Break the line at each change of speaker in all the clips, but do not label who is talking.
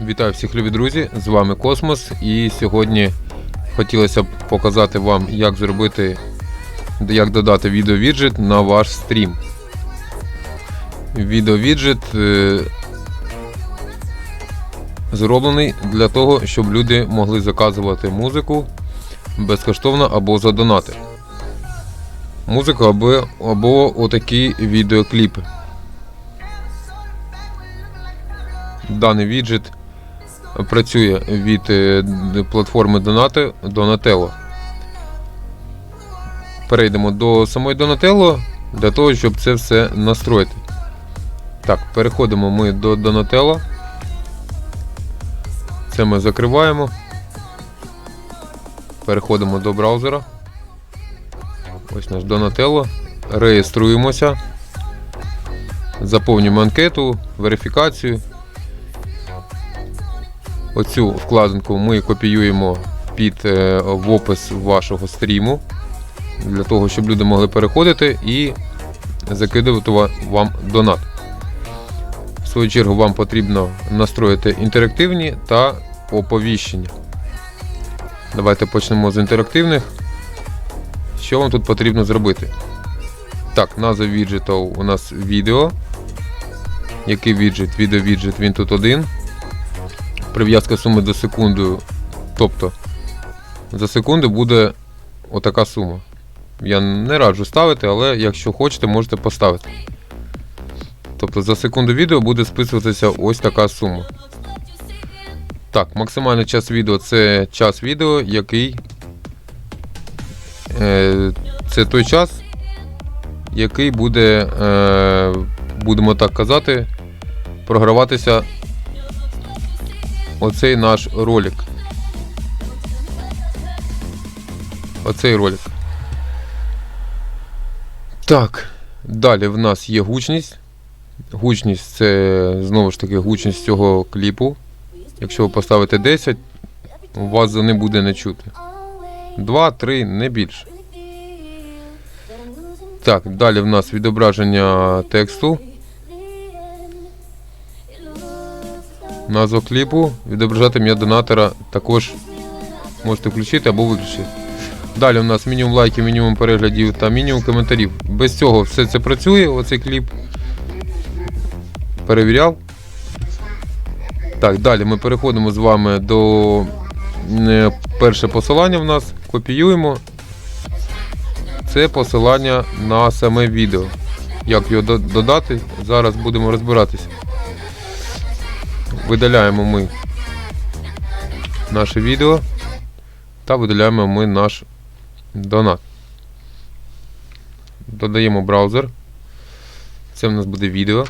Вітаю всіх любі друзі! З вами Космос. І сьогодні хотілося б показати вам, як зробити, як додати відеовіджет на ваш стрім. Відеовіджет е, зроблений для того, щоб люди могли заказувати музику безкоштовно або за донати. Музику або, або отакі відеокліпи. Даний віджит працює від е, платформи Donate Donatello. Перейдемо до самої Donatello для того, щоб це все настроїти. Так, переходимо ми до Donatello. Це ми закриваємо. Переходимо до браузера. Ось наш Donatello. Реєструємося. Заповнюємо анкету, верифікацію. Оцю вкладинку ми копіюємо під е, в опис вашого стріму, для того, щоб люди могли переходити і закидувати вам донат. В свою чергу вам потрібно настроїти інтерактивні та оповіщення. Давайте почнемо з інтерактивних. Що вам тут потрібно зробити? Так, назва віджита у нас відео. Який віджит? Відеовіджит, він тут один прив'язка суми до секунди. Тобто за секунду буде отака сума. Я не раджу ставити, але якщо хочете, можете поставити. Тобто за секунду відео буде списуватися ось така сума. Так, максимальний час відео це час відео, який. Е, це той час, який буде, е, будемо так казати, програватися оцей наш ролик. Оцей ролик. Так, далі в нас є гучність. Гучність це знову ж таки гучність цього кліпу. Якщо ви поставите 10, у вас за ним буде не чути. 2, 3, не більше. Так, далі в нас відображення тексту. Назва кліпу, відображати ім'я донатора також можете включити або виключити. Далі у нас мінімум лайків, мінімум переглядів та мінімум коментарів. Без цього все це працює, оцей кліп. Перевіряв. Так, далі ми переходимо з вами до е, перше посилання в нас. Копіюємо. Це посилання на саме відео. Як його додати, зараз будемо розбиратися. Видаляємо ми наше відео та видаляємо ми наш донат. Додаємо браузер. Це в нас буде відео.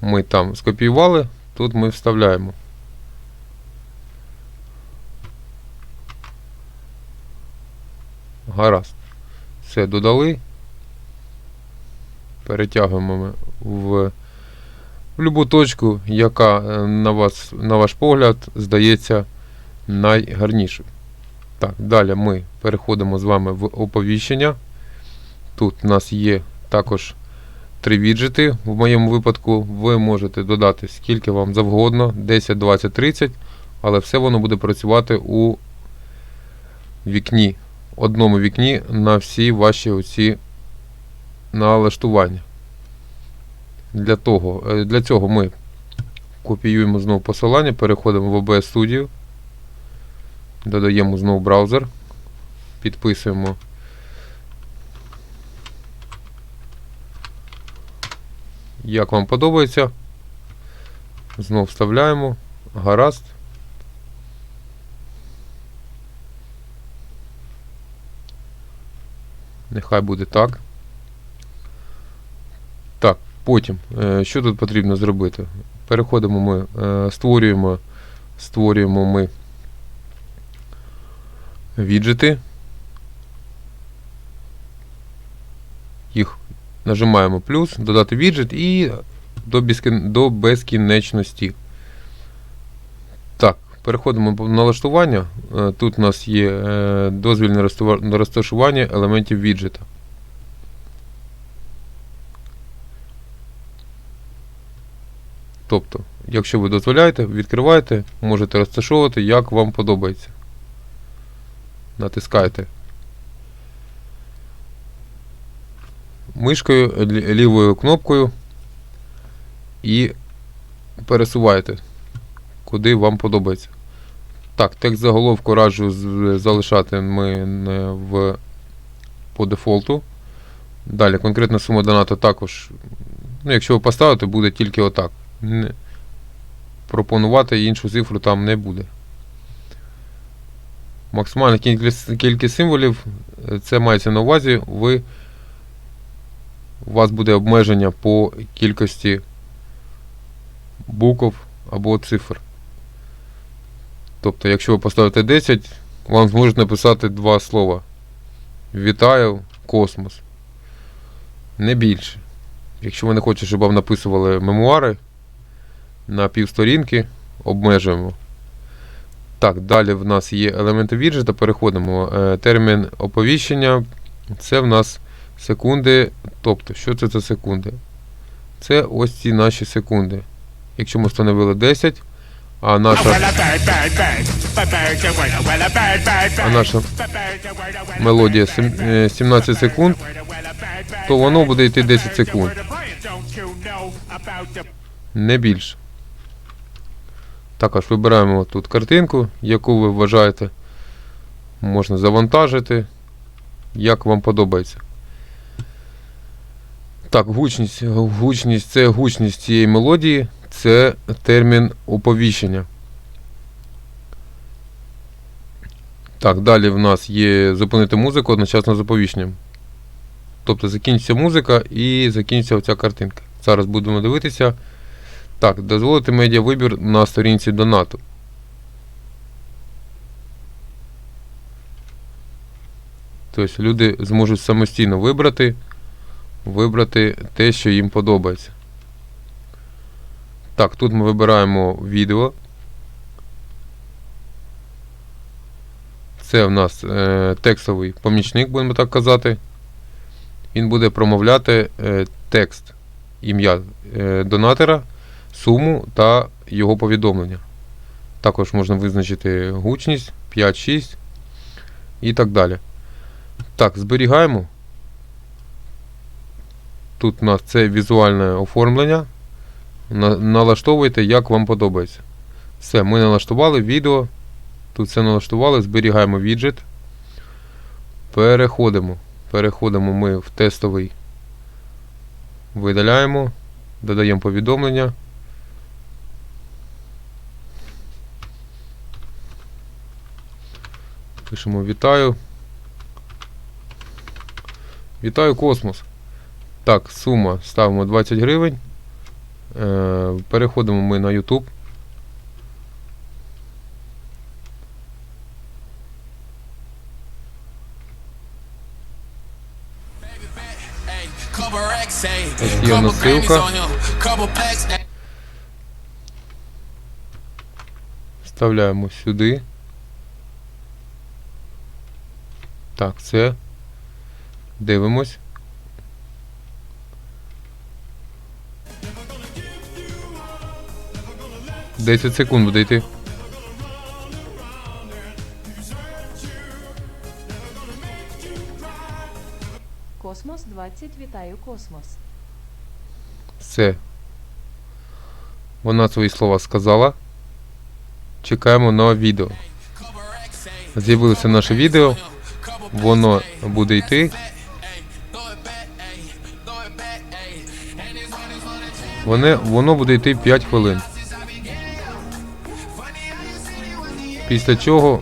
Ми там скопіювали, тут ми вставляємо. Гаразд. Все додали. Перетягуємо в, в будь-яку точку, яка е, на, вас, на ваш погляд здається найгарнішою. Так, далі ми переходимо з вами в оповіщення. Тут у нас є також три віджити. В моєму випадку ви можете додати скільки вам завгодно, 10, 20, 30, але все воно буде працювати у вікні, одному вікні на всі ваші оці налаштування. Для, того, е, для цього ми копіюємо знову посилання, переходимо в OBS Studio, додаємо знову браузер, підписуємо. Як вам подобається. Знову вставляємо. Гаразд. Нехай буде так. Потім, е, що тут потрібно зробити? Переходимо ми, е, створюємо, створюємо ми віджити. Їх нажимаємо плюс, додати віджит і до, безкінечності. Так, переходимо в налаштування. Е, Тут у нас є дозвільне розташування елементів віджита. Тобто, якщо ви дозволяєте, відкриваєте, можете розташовувати, як вам подобається. Натискаєте мишкою, лі- лівою кнопкою і пересуваєте, куди вам подобається. Так, текст заголовку раджу залишати ми в по дефолту. Далі конкретна сума донату також. Ну, якщо ви поставите, буде тільки отак. Пропонувати іншу цифру там не буде. Максимальна кількість, кількість символів, е, це мається на увазі, ви, у вас буде обмеження по кількості букв або цифр. Тобто, якщо ви поставите 10, вам зможуть написати два слова. Вітаю, космос. Не більше. Якщо ви не хочете, щоб вам написували мемуари на півсторінки, обмежуємо. Так, далі в нас є елементи віджета. Переходимо. Е, Термін оповіщення. Це в нас секунди. Тобто, що це за секунди? Це ось ці наші секунди. Якщо ми встановили 10, а наша, а наша мелодія е, 17 секунд, то воно буде йти 10 секунд. Не більше. Також вибираємо тут картинку, яку ви вважаєте можна завантажити, як вам подобається. Так, гучність. Гучність це гучність цієї мелодії, це термін оповіщення. Так, далі в нас є зупинити музику одночасно з оповіщенням. Тобто закінчиться музика і закінчиться оця картинка. Зараз будемо дивитися. Так, дозволити медіавибір на сторінці донату. Тобто люди зможуть самостійно вибрати, вибрати те, що їм подобається. Так, тут ми вибираємо відео. Це в нас е, текстовий помічник, будемо так казати. Він буде промовляти е, текст, ім'я е, донатора, суму та його повідомлення. Також можна визначити гучність 5-6 і так далі. Так, зберігаємо. Тут у нас це візуальне оформлення. Налаштовуйте, як вам подобається. Все, ми налаштували відео. Тут все налаштували, зберігаємо віджит. Переходимо. Переходимо ми в тестовий. Видаляємо, додаємо повідомлення. Пишемо вітаю. Вітаю космос. Так, сума ставимо 20 гривень. Е, переходимо ми на YouTube.
Ось є насилка.
Вставляємо сюди. Так, це. Дивимось. Десять секунд буде йти.
Космос 20 вітаю космос.
Все. Вона свої слова сказала. Чекаємо на відео. З'явилося наше відео. Воно буде йти. Воно, воно буде йти 5 хвилин. Після чого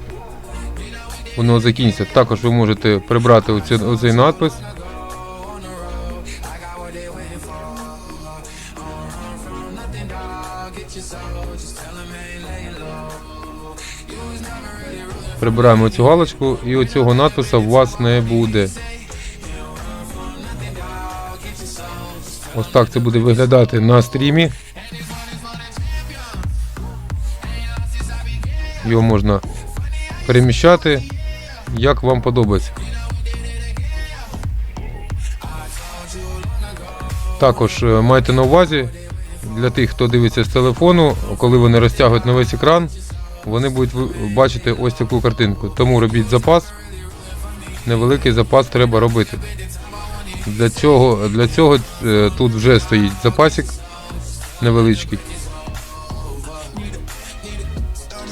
воно закінчиться. Також ви можете прибрати оцей надпис. Прибираємо цю галочку і оцього надпису у вас не буде. Ось так це буде виглядати на стрімі. Його можна переміщати, як вам подобається. Також е, майте на увазі, для тих, хто дивиться з телефону, коли вони розтягують на весь екран, вони будуть бачити ось таку картинку. Тому робіть запас. Невеликий запас треба робити. Для цього, для цього е, тут вже стоїть запасик невеличкий.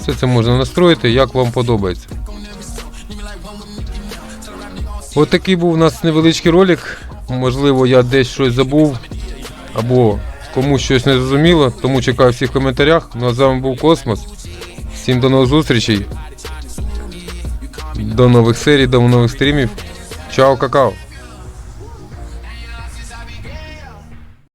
Все це можна настроїти, як вам подобається. От такий був у нас невеличкий ролик. Можливо, я десь щось забув або комусь щось не зрозуміло, тому чекаю всіх в коментарях. Ну а з вами був Космос. Всім до нових зустрічей. До нових серій, до нових стрімів. Чао, какао!